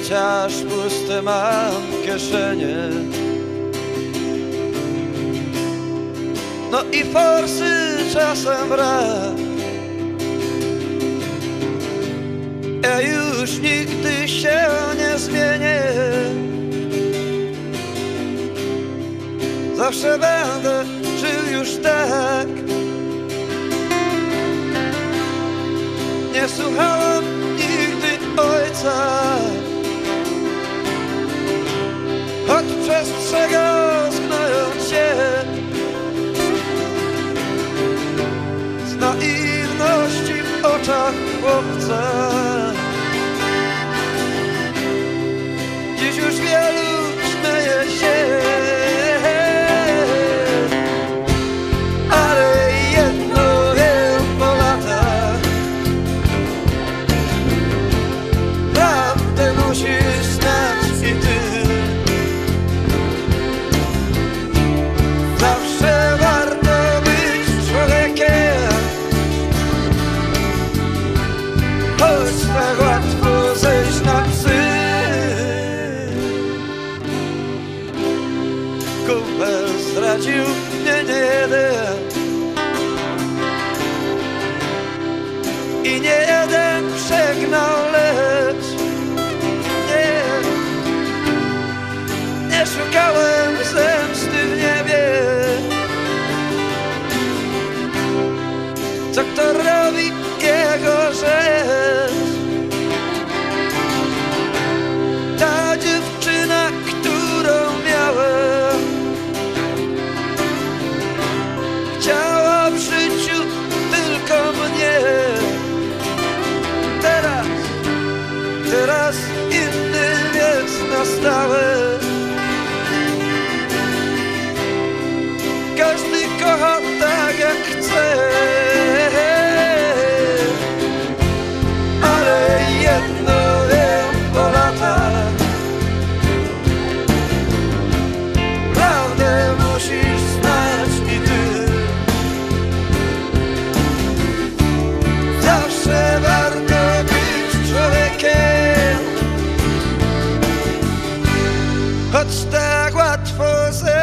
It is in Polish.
chociaż puste mam kieszenie. No i forsy czasem brak. Ja już nigdy się nie zmienię. Zawsze będę żył już tak. Nie słuchałem chłopca tak łatwo zejść na psy. Kumpel zdradził mnie nie jeden I nie jeden przegnał, Choć tak łatwo zejść Zejść na psy